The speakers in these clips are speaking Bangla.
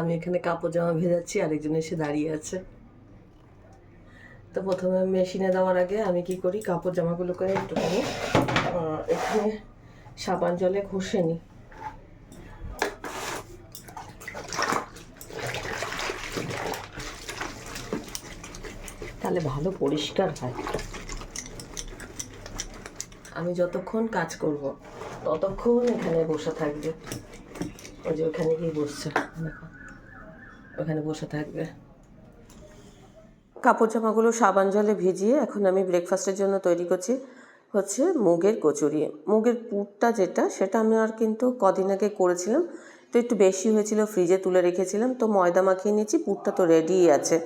আমি এখানে কাপড় জামা ভেজাচ্ছি, আরেকজন এসে দাঁড়িয়ে আছে। তো প্রথমে মেশিনে দেওয়ার আগে আমি কি করি, কাপড় জামাগুলোকে একটুখানি এখানে সাবান জলে ঘষে নিই। তাহলে ভালো পরিষ্কার হয়। আমি যতক্ষণ কাজ করব, ততক্ষণ এখানে বসে থাকবে। ওই যে ওখানে গিয়ে বসছে। দেখো ওখানে বসে থাকবে। কাপড় জামাগুলো সাবান জলে ভিজিয়ে এখন আমি ব্রেকফাস্টের জন্য তৈরি করছি হচ্ছে মুগের কচুরি। মুগের পুরটা যেটা, সেটা আমি আর কিন্তু কদিন আগে করেছিলাম। তো একটু বেশি হয়েছিল ফ্রিজে তুলে রেখেছিলাম। তো ময়দা মাখিয়ে নিয়েছি, পুরটা তো রেডিই আছে।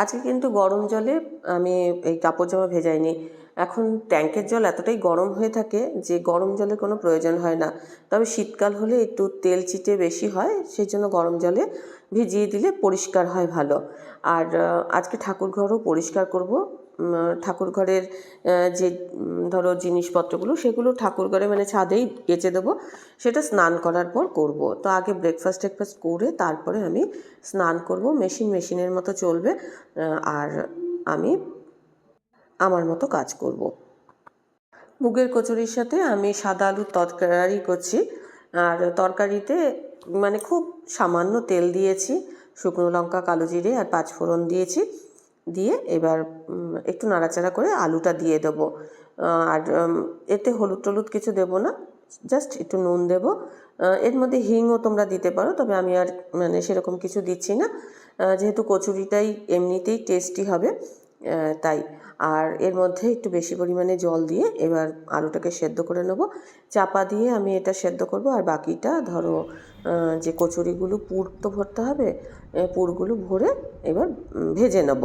আজকে কিন্তু গরম জলে আমি এই কাপড় জামা ভেজাইনি। এখন ট্যাঙ্কের জল এতটাই গরম হয়ে থাকে যে গরম জলের কোনো প্রয়োজন হয় না। তবে শীতকাল হলে একটু তেল চিটে বেশি হয় সেই জন্য গরম জলে ভিজিয়ে দিলে পরিষ্কার হয় ভালো। আর আজকে ঠাকুর ঘরও পরিষ্কার করব। ঠাকুর ঘরের যে ধরো জিনিসপত্রগুলো সেগুলো ঠাকুর ঘরে মানে ছাদেই কেচে দেবো। সেটা স্নান করার পর করব। তো আগে ব্রেকফাস্ট টেকফাস্ট করে তারপরে আমি স্নান করব। মেশিন মেশিনের মতো চলবে। আর আমি আমার মতো কাজ করব। মুগের কচুরির সাথে আমি সাদা আলুর তরকারি করছি। আর তরকারিতে মানে খুব সামান্য তেল দিয়েছি, শুকনো লঙ্কা, কালো জিরে আর পাঁচ ফোড়ন দিয়েছি। দিয়ে এবার একটু নাড়াচাড়া করে আলুটা দিয়ে দেবো। আর এতে হলুদ টলুদ কিছু দেবো না, জাস্ট একটু নুন দেবো। এর মধ্যে হিংও তোমরা দিতে পারো, তবে আমি আর মানে সেরকম কিছু দিচ্ছি না। যেহেতু কচুরিটাই এমনিতেই টেস্টি হবে তাই। আর এর মধ্যে একটু বেশি পরিমাণে জল দিয়ে এবার আলুটাকে সেদ্ধ করে নেব। চাপা দিয়ে আমি এটা সেদ্ধ করব আর বাকিটা ধরো যে কচুরিগুলো পুর তো ভরতে হবে পুরগুলো ভরে এবার ভেজে নেব।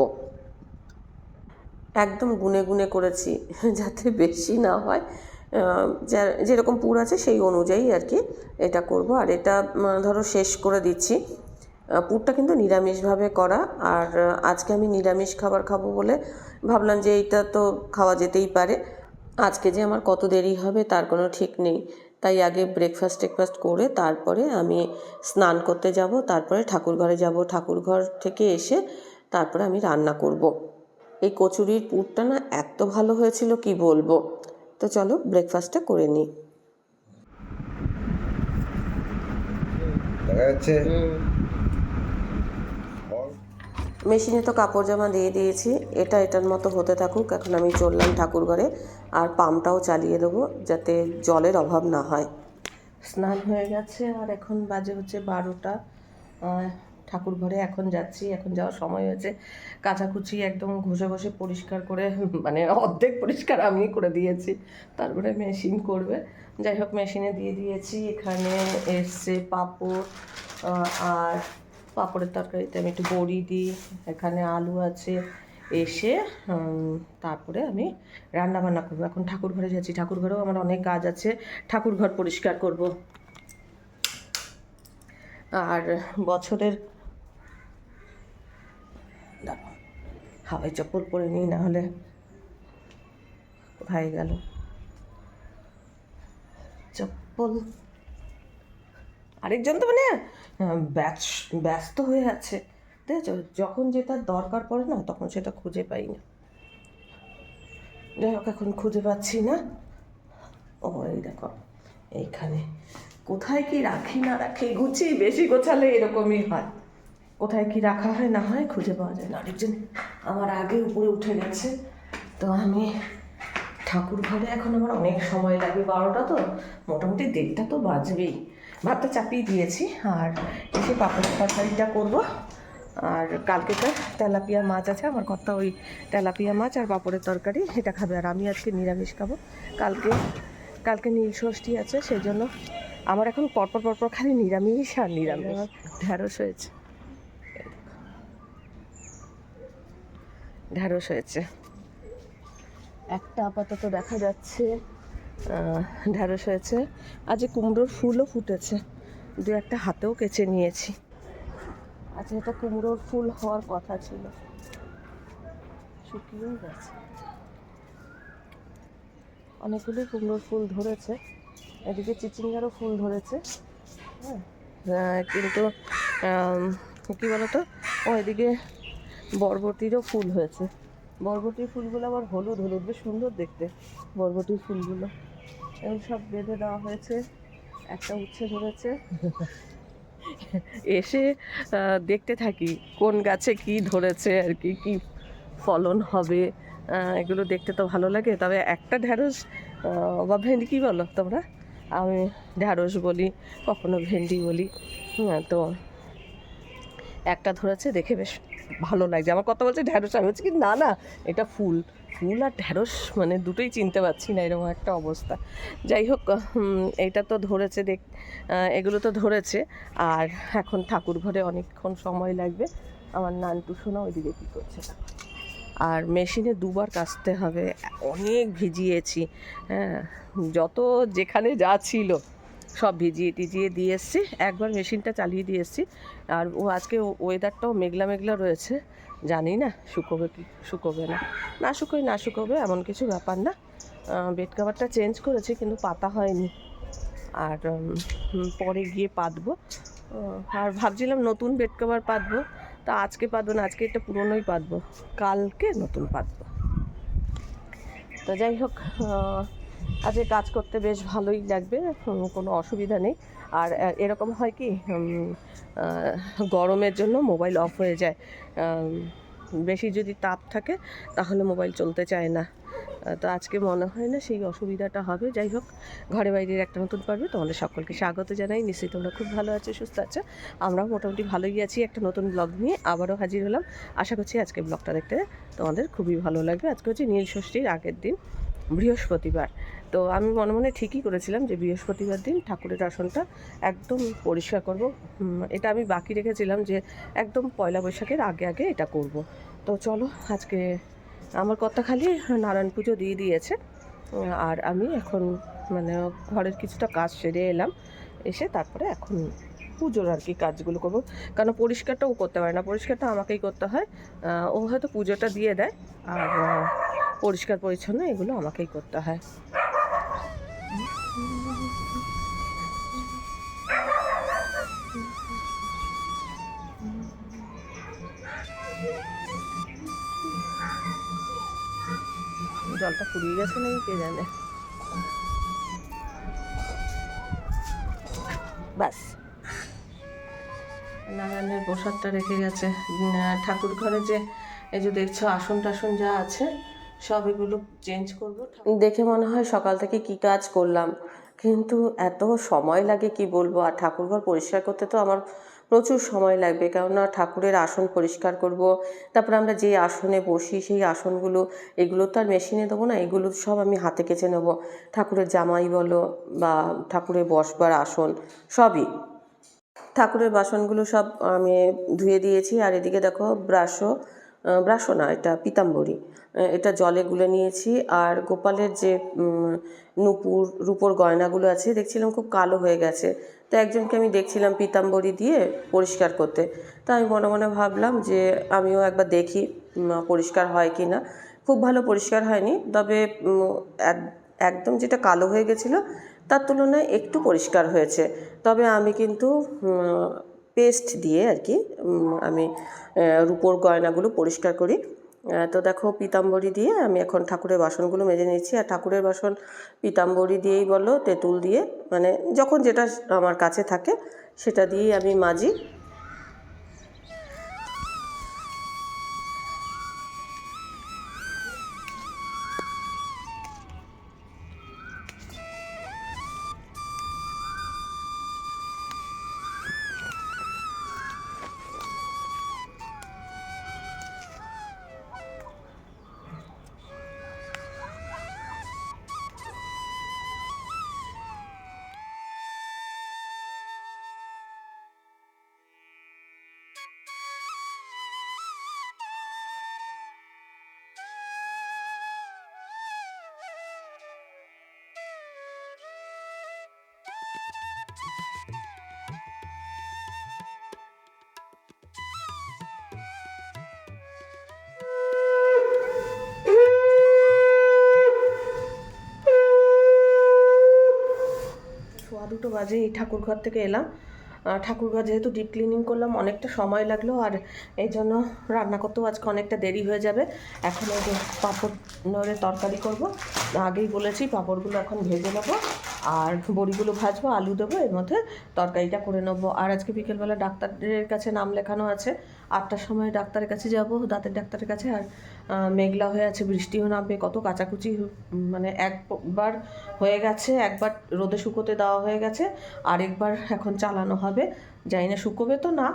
একদম গুনে গুনে করেছি, যাতে বেশি না হয়। যেরকম পুর আছে সেই অনুযায়ী আর কি এটা করব। আর এটা ধরো শেষ করে দিচ্ছি। পুরটা কিন্তু নিরামিষভাবে করা। আর আজকে আমি নিরামিষ খাবার খাব বলে ভাবলাম যে এইটা তো খাওয়া যেতেই পারে। আজকে যে আমার কত দেরি হবে তার কোনো ঠিক নেই। তাই আগে ব্রেকফাস্ট টেকফাস্ট করে তারপরে আমি স্নান করতে যাব, তারপরে ঠাকুর ঘরে যাব। ঠাকুর ঘর থেকে এসে তারপরে আমি রান্না করব। এই কচুরির পুরটা না এত ভালো হয়েছিল, কি বলব? তো চলো ব্রেকফাস্টটা করে নিই। দেখা যাচ্ছে মেশিনে তো কাপড় জামা দিয়ে দিয়েছি। এটা এটার মতো হতে থাকুক এখন আমি চললাম ঠাকুর ঘরে। আর পাম্পটাও চালিয়ে দেবো যাতে জলের অভাব না হয়। স্নান হয়ে গেছে আর এখন বাজে হচ্ছে বারোটা। ঠাকুর ঘরে এখন যাচ্ছি এখন যাওয়ার সময় হয়েছে। কাচাকুচি একদম ঘষে ঘষে পরিষ্কার করে মানে অর্ধেক পরিষ্কার আমি করে দিয়েছি। তারপরে মেশিন করবে। যাই হোক মেশিনে দিয়ে দিয়েছি। এখানে এসছে পাঁপড় আর পাঁপড়ের তরকারিতে আমি একটু বড়ি দিই। এখানে আলু আছে। এসে তারপরে আমি রান্না বান্না করব। এখন ঠাকুর ঘরে যাচ্ছি। ঠাকুর ঘরেও আমার অনেক কাজ আছে। ঠাকুর ঘর পরিষ্কার করব। আর বছরের হাওয়াই চপ্পল পরে নিই না হলে কোথায় গেল। চপ্পল আরেকজন তো মানে ব্যস- ব্যস্ত হয়ে আছে। দেখেছ? যখন যেটা দরকার পড়ে না, তখন সেটা খুঁজে পাই না। যাই হোক এখন খুঁজে পাচ্ছি না। ও, এই দেখো, এইখানে। কোথায় কি রাখি না রাখি, গুছিয়ে বেশি গোছালে এরকমই হয়। কোথায় কি রাখা হয় না হয় খুঁজে পাওয়া যায় না। আরেকজন আমার আগে উপরে উঠে গেছে, তো আমি ঠাকুর ঘরে এখন আমার অনেক সময় লাগবে, বারোটা তো, মোটামুটি দেড়টা তো বাজবেই। ভাতটা চাপিয়ে দিয়েছি, আর এসে পাপড়ের তরকারিটা করব, আর কালকেকার তেলাপিয়া মাছ আছে, আমার কথা ওই তেলাপিয়া মাছ আর পাপড়ের তরকারি, এটা খাবে, আর আমি আজকে নিরামিষ খাব। কালকে কালকে নীল ষষ্ঠী আছে, সেই জন্য আমার এখন পরপর পরপর খালি নিরামিষ আর নিরামিষ। ঢ্যাঁড়স হয়েছে। ঢ্যাঁড়স হয়েছে। একটা আপাতত দেখা যাচ্ছে ঢ্যাঁড়স হয়েছে। আজ এই কুমড়োর ফুলও ফুটেছে। দু একটা হাতেও কেচে নিয়েছি। আচ্ছা এটা কুমড়োর ফুল হওয়ার কথা ছিল। শুকিয়েও গেছে। অনেকগুলি কুমড়োর ফুল ধরেছে। এদিকে চিচিঙ্গারও ফুল ধরেছে। হ্যাঁ কিন্তু কি বলতো? এদিকে বরবটিরও ফুল হয়েছে। বরবটির ফুলগুলো আবার হলুদ হলুদ, বেশ সুন্দর দেখতে, বরবটির ফুলগুলো। এবং সব বেঁধে দেওয়া হয়েছে, একটা উচ্ছে ধরেছে। এসে দেখতে থাকি কোন গাছে কি ধরেছে আর কি কি ফলন হবে এগুলো দেখতে তো ভালো লাগে। তবে একটা ঢ্যাঁড়স বা ভেন্ডি কী বলো তোমরা? আমি ঢ্যাঁড়স বলি, কখনো ভেন্ডি বলি হ্যাঁ তো একটা ধরেছে, দেখে বেশ ভালো লাগছে আমার কথা বলছে ঢ্যাঁড়স আমি বলছি কি, না না, এটা ফুল। ফুল আর ঢ্যাঁড়স মানে দুটোই চিনতে পারছি না, এরকম একটা অবস্থা। যাই হোক এটা তো ধরেছে দেখ এগুলো তো ধরেছে। আর এখন ঠাকুর ঘরে অনেকক্ষণ সময় লাগবে। আমার নানটু শোনা ওইদিকে কী করছে দেখো। আর মেশিনে দুবার কাচতে হবে, অনেক ভিজিয়েছি হ্যাঁ যত যেখানে যা ছিল। সব ভিজিয়ে টিজিয়ে দিয়ে এসছি। একবার মেশিনটা চালিয়ে দিয়ে এসছি। আর ও আজকে ওয়েদারটাও মেঘলা মেঘলা রয়েছে। জানি না, শুকোবে কি, শুকোবে না। না শুকোয়, না শুকোবে, এমন কিছু ব্যাপার না। বেড কাভারটা চেঞ্জ করেছি, কিন্তু পাতা হয়নি। আর পরে গিয়ে পাতবো। আর ভাবছিলাম নতুন বেড কভার পাতবো। তা আজকে পাতবো না, আজকে এটা পুরনোই পাতবো। কালকে নতুন পাতবো। তো যাই হোক আজকে কাজ করতে বেশ ভালোই লাগবে কোনো অসুবিধা নেই। আর এরকম হয় কি গরমের জন্য মোবাইল অফ হয়ে যায়। বেশি যদি তাপ থাকে, তাহলে মোবাইল চলতে চায় না। তো আজকে মনে হয় না সেই অসুবিধাটা হবে। যাই হোক, ঘরে বাইরের একটা নতুন পর্বে তোমাদের সকলকে স্বাগত জানাই। নিশ্চয়ই তোমরা খুব ভালো আছো, সুস্থ আছো। আমরাও মোটামুটি ভালোই আছি। একটা নতুন ব্লগ নিয়ে আবারও হাজির হলাম। আশা করছি আজকে ব্লগটা দেখতে তোমাদের খুবই ভালো লাগবে। আজকে হচ্ছে নীল ষষ্ঠীর আগের দিন। বৃহস্পতিবার। তো আমি মনে মনে ঠিকই করেছিলাম যে বৃহস্পতিবার দিন ঠাকুরের আসনটা একদম পরিষ্কার করব। এটা আমি বাকি রেখেছিলাম যে একদম পয়লা বৈশাখের আগে আগে এটা করব। তো চলো আজকে আমার কথা খালি নারায়ণ পুজো দিয়ে দিয়েছে। আর আমি এখন মানে ঘরের কিছুটা কাজ সেরে এলাম। এসে তারপরে এখন পুজোর আর কি কাজগুলো করব। কারণ পরিষ্কারটাও করতে পারে না, পরিষ্কারটা আমাকেই করতে হয়। ও হয়তো পুজোটা দিয়ে দেয়। আর পরিষ্কার, পরিচ্ছন্ন, এগুলো আমাকেই করতে হয়। জলটা ফুরিয়ে গেছে নাকি কে জানে? ব্যাস। নারায়ণের প্রসাদটা রেখে গেছে। ঠাকুর ঘরে যে, এই যে দেখছ আসন টাসন যা আছে সব এগুলো চেঞ্জ করব দেখে মনে হয় সকাল থেকে কি কাজ করলাম। কিন্তু এত সময় লাগে কি বলব? আর ঠাকুরঘর পরিষ্কার করতে তো আমার প্রচুর সময় লাগবে। কেননা ঠাকুরের আসন পরিষ্কার করব। তারপর আমরা যে আসনে বসি, সেই আসনগুলো, এগুলো তো আর মেশিনে দেবো না, এগুলো সব আমি হাতে কেচে নেব। ঠাকুরের জামাই বলো বা ঠাকুরের বসবার আসন, সবই। ঠাকুরের বাসনগুলো সব আমি ধুয়ে দিয়েছি। আর এদিকে দেখো ব্রাশও ব্রাশও না, এটা পিতাম্বরী। এটা জলে গুলে নিয়েছি আর গোপালের যে নুপুর, রূপোর গয়নাগুলো আছে, দেখছিলাম খুব কালো হয়ে গেছে। তো একজনকে আমি দেখছিলাম পিতাম্বরী দিয়ে পরিষ্কার করতে। তা আমি মনে মনে ভাবলাম যে, আমিও একবার দেখি পরিষ্কার হয় কি না। খুব ভালো পরিষ্কার হয়নি, তবে এক- একদম যেটা কালো হয়ে গেছিল, তার তুলনায় একটু পরিষ্কার হয়েছে। তবে আমি কিন্তু পেস্ট দিয়ে আর কি আমি রূপোর গয়নাগুলো পরিষ্কার করি। তো দেখো পিতাম্বরী দিয়ে আমি এখন ঠাকুরের বাসনগুলো মেজে নিচ্ছি আর ঠাকুরের বাসন পিতাম্বরী দিয়েই বলো, তেঁতুল দিয়ে মানে যখন যেটা আমার কাছে থাকে, সেটা দিয়েই আমি মাজি। বাজে এই ঠাকুর ঘর থেকে এলাম। ঠাকুরঘর যেহেতু ডিপ ক্লিনিং করলাম, অনেকটা সময় লাগল আর এই জন্য রান্না করতেও আজকে অনেকটা দেরি হয়ে যাবে। এখন ওই যে পাঁপড় নড়ে তরকারি করব। আগেই বলেছি পাঁপড়গুলো এখন ভেজে নেব আর বড়িগুলো ভাজবো, আলু দেবো, এর মধ্যে তরকারিটা করে নেব। আর আজকে বিকেলবেলা ডাক্তারের কাছে নাম লেখানো আছে। আটটার সময় ডাক্তারের কাছে যাব, দাঁতের ডাক্তারের কাছে, আর মেঘলা হয়ে আছে, বৃষ্টিও নামবে, কত কাচাকুচি মানে একবার হয়ে গেছে, একবার রোদে শুকোতে দেওয়া হয়ে গেছে, আরেকবার এখন চালানো হবে, জানি না শুকোবে তো না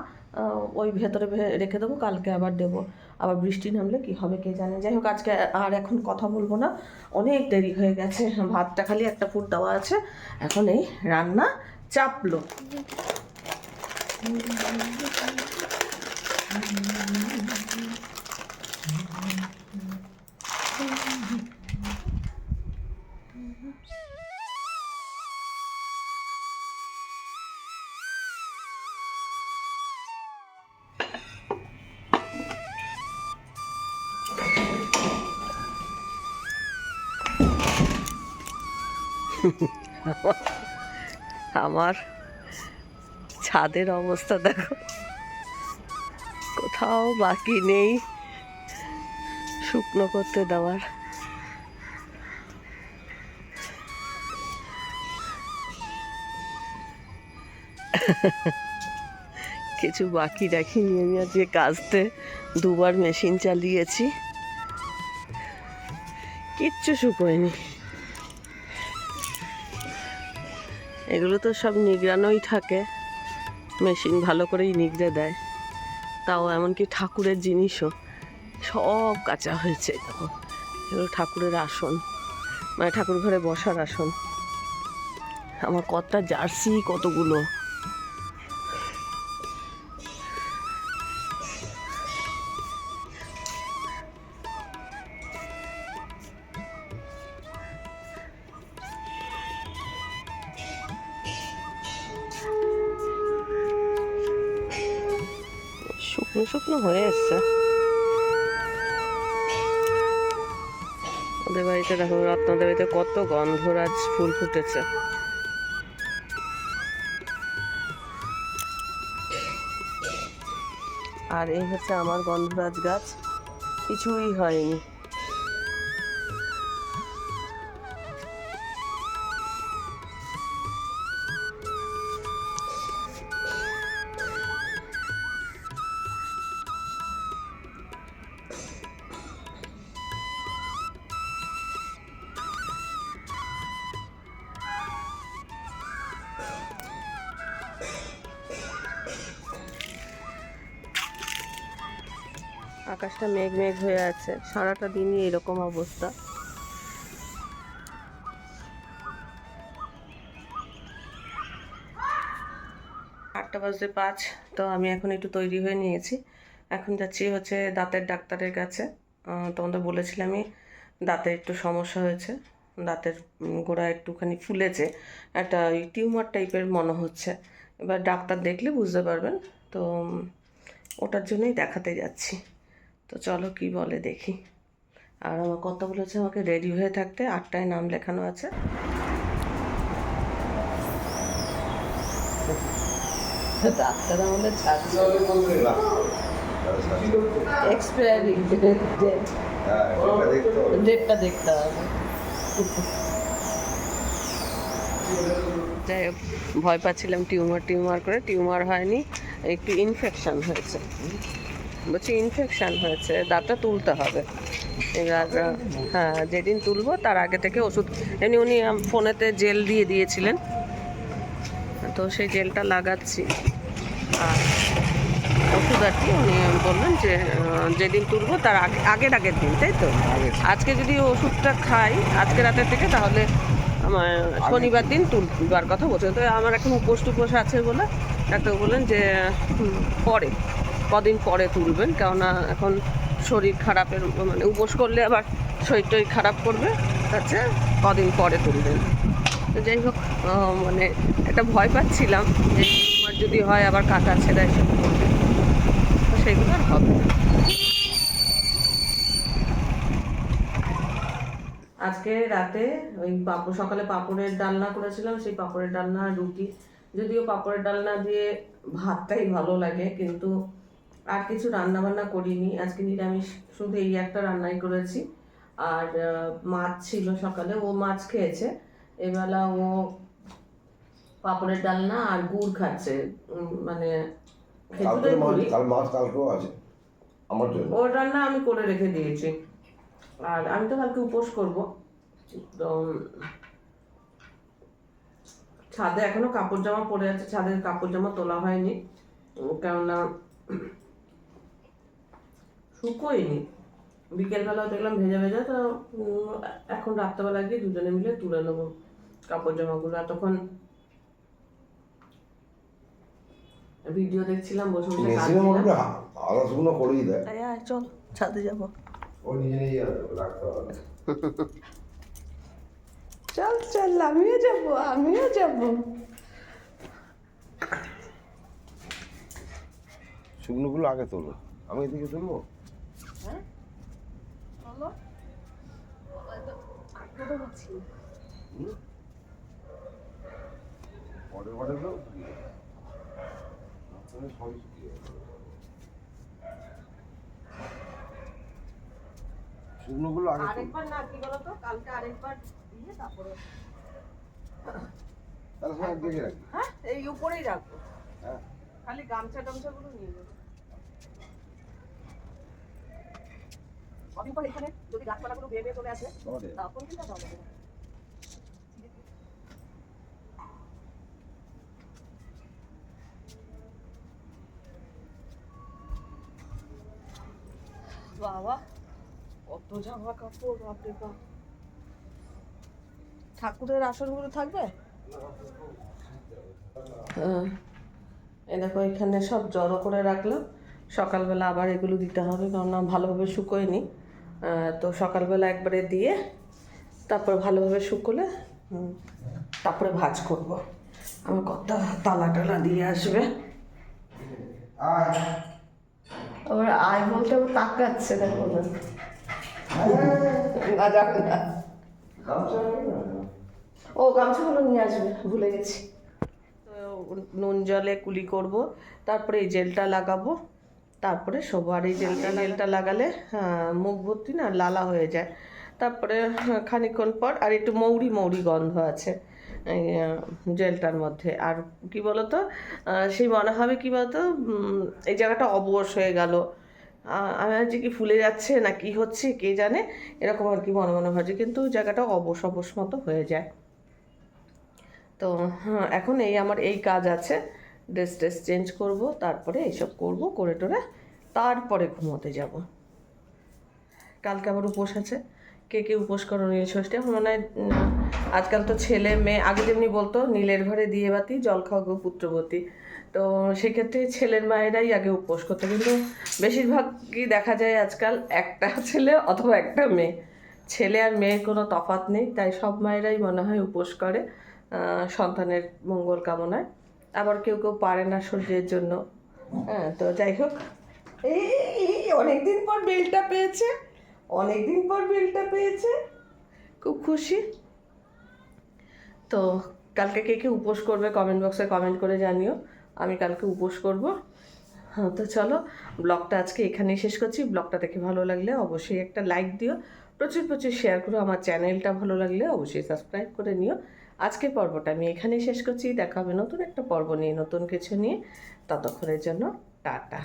ওই ভেতরে রেখে দেবো, কালকে আবার দেবো, আবার বৃষ্টি নামলে কি হবে কে জানে, যাই হোক, আজকে আর এখন কথা বলব না, অনেক দেরি হয়ে গেছে, ভাতটা খালি একটা ফুট দেওয়া আছে, এখন এই রান্না চাপলো। আমার ছাদের অবস্থা দেখো। কোথাও বাকি নেই। শুকনো করতে দেওয়ার। কিছু বাকি রাখিনি আমি আজকে কাজতে দুবার মেশিন চালিয়েছি। কিচ্ছু শুকোয়নি। এগুলো তো সব নিগড়ানোই থাকে। মেশিন ভালো করেই নিগড়ে দেয়। তাও এমনকি ঠাকুরের জিনিসও সব কাঁচা হয়েছে এগুলো ঠাকুরের আসন মানে ঠাকুর ঘরে বসার আসন। আমার কতটা জার্সি কতগুলো। বাড়িতে কত গন্ধরাজ ফুল ফুটেছে। আর এই হচ্ছে আমার গন্ধরাজ গাছ। কিছুই হয়নি। আকাশটা মেঘ মেঘ হয়ে আছে। সারাটা দিনই এরকম অবস্থা। আটটা বাজতে পাঁচ, তো আমি এখন একটু তৈরি হয়ে নিয়েছি। এখন যাচ্ছি হচ্ছে দাঁতের ডাক্তারের কাছে। তোমাদের বলেছিলামই দাঁতের একটু সমস্যা হয়েছে। দাঁতের গোড়া একটুখানি ফুলেছে। একটা ওই টিউমার টাইপের মনে হচ্ছে। এবার ডাক্তার দেখলে বুঝতে পারবেন। তো ওটার জন্যই দেখাতে যাচ্ছি। তো চলো কি বলে দেখি। আর আমার কত বলেছে আমাকে রেডি হয়ে থাকতে আটটায় নাম লেখানো আছে। ডাক্তার আমাদের এক্সপায়ারি ডেটটা দেখতে হবে। যাই হোক ভয় পাচ্ছিলাম টিউমার টিউমার করে। টিউমার হয়নি একটু ইনফেকশন হয়েছে। বলছি ইনফেকশান হয়েছে দাঁতটা তুলতে হবে। এবার হ্যাঁ যেদিন তুলবো তার আগে থেকে ওষুধ এমনি উনি ফোনেতে জেল দিয়ে দিয়েছিলেন। তো সেই জেলটা লাগাচ্ছি। আর ওষুধ আর কি উনি বললেন যে যেদিন তুলবো তার আগে আগের আগের দিন তাই তো? আজকে যদি ওষুধটা খাই আজকে রাতের থেকে তাহলে আমার শনিবার দিন তুলবার কথা বলছে। তো আমার এখন উপোস টুপোস আছে বলে ডাক্তার বললেন যে পরে। কদিন পরে তুলবেন, কেননা এখন শরীর খারাপের মানে উপোস করলে আবার শরীর খারাপ করবে হচ্ছে কদিন পরে তুলবেন। তো যাই হোক মানে একটা ভয় পাচ্ছিলাম যে আমার যদি হয় আবার কাটা ছেঁড়া এসব করবে তো সেগুলো আর হবে না। আজকে রাতে ওই পাপড়, সকালে পাপড়ের ডালনা করেছিলাম, সেই পাপড়ের ডালনা রুটি। যদিও পাপড়ের ডালনা দিয়ে ভাতটাই ভালো লাগে, কিন্তু আর কিছু রান্না বান্না করিনি। আজকে নিরামিষ শুধু এই একটা রান্নাই করেছি। আর মাছ ছিল সকালে ও মাছ খেয়েছে। এবেলা ও পাঁপড়ের ডালনা আর গুড় খাচ্ছে। মানে খেজুরের গুড়ি কাল মাছ কালকেও আছে। আমার জন্য। ওর রান্না আমি করে রেখে দিয়েছি। আর আমি তো কালকে উপোস করব। তো ছাদে এখনও কাপড় জামা পরে আছে। ছাদের কাপড় জামা তোলা হয়নি। কেননা শুকোয়নি। বিকেলবেলাও দেখলাম ভেজা ভেজা তো এখন রাত্রেবেলা গিয়ে দুজনে মিলে তুলে নেব কাপড় জামাগুলো এতক্ষণ ভিডিও দেখছিলাম বসে বসে করেই দেয়। চল ছাদে যাব। ও নিজে নিজে রাখতে হবে। চল চল আমিও যাব আমিও যাব। শুকনোগুলো আগে তোলো। আমি এদিকে তুলবো? হুম? পরে পরে তো শুকিয়ে যাবে। মাঝখানে সবই শুকিয়ে শুকনোগুলো আগে আরেকবার না কি বলতো কালকে আরেকবার দিয়ে তারপরে তাহলে সব হ্যাঁ এই উপরেই রাখব। হ্যাঁ। খালি গামছা টামছাগুলো নিয়ে যাব কদিন পর এখানে যদি গাছপালাগুলো বেয়ে বেয়ে চলে আসে। বাবা কত জামা কাপড় বাপরে বাপ। ঠাকুরের আসনগুলো থাকবে? হ্যাঁ। এ দেখো এখানে সব জড়ো করে রাখলাম। সকালবেলা আবার এগুলো দিতে হবে কারণ ভালোভাবে শুকোয়নি। তো সকালবেলা একবারে দিয়ে তারপর ভালোভাবে শুকোলে তারপরে ভাজ করব। আমার কত তালা টালা দিয়ে আসবে। ওর আয় বলতে ও তাকাচ্ছে দেখো না। না যাক না। ও গামছাগুলো নিয়ে আসবে ভুলে গেছি। নুন জলে কুলি করব তারপরে এই জেলটা লাগাবো। তারপরে আর এই জেলটা জেলটা লাগালে হ্যাঁ, মুখ ভর্তি না লালা হয়ে যায়। তারপরে হ্যাঁ, খানিকক্ষণ পর আর একটু মৌরি মৌরি গন্ধ আছে জেলটার মধ্যে। আর কি বলতো সেই মনে হবে কি বলতো এই জায়গাটা অবশ হয়ে গেল। আমি ভাবছি কি ফুলে যাচ্ছে না কি হচ্ছে কে জানে? এরকম আর কি মনে মনে ভাবছি কিন্তু জায়গাটা অবশ অবশ মতো হয়ে যায়। তো হ্যাঁ, এখন এই আমার এই কাজ আছে। ড্রেস ট্রেস চেঞ্জ করব, তারপরে এইসব করব, করে টোরে তারপরে ঘুমোতে যাব। কালকে আবার উপোস আছে। কে কে উপোস করো নীল ষষ্ঠী? আমার মনে হয় আজকাল তো ছেলে মেয়ে, আগে যেমনি বলতো, নীলের ঘরে দিয়ে বাতি জল খাও গো পুত্রবতী। তো সেক্ষেত্রে ছেলের মায়েরাই আগে উপোস করতো। কিন্তু বেশিরভাগই দেখা যায় আজকাল একটা ছেলে অথবা একটা মেয়ে। ছেলে আর মেয়ের কোনো তফাৎ নেই, তাই সব মায়েরাই মনে হয় উপোস করে সন্তানের মঙ্গল কামনায়। আবার কেউ কেউ পারে না শরীরের জন্য। হ্যাঁ তো যাই হোক। এই অনেকদিন পর বেলটা পেয়েছে। অনেকদিন পর বেলটা পেয়েছে। খুব খুশি। তো কালকে কে কে উপোস করবে কমেন্ট বক্সে কমেন্ট করে জানিও। আমি কালকে উপোস করব। হ্যাঁ তো চলো, ব্লগটা আজকে এখানেই শেষ করছি। ব্লগটা দেখে ভালো লাগলে অবশ্যই একটা লাইক দিও। প্রচুর প্রচুর শেয়ার করো। আমার চ্যানেলটা ভালো লাগলে অবশ্যই সাবস্ক্রাইব করে নিও। আজকের পর্বটা আমি এখানেই শেষ করছি। দেখা হবে নতুন একটা পর্ব নিয়ে, নতুন কিছু নিয়ে। ততক্ষণের জন্য টাটা।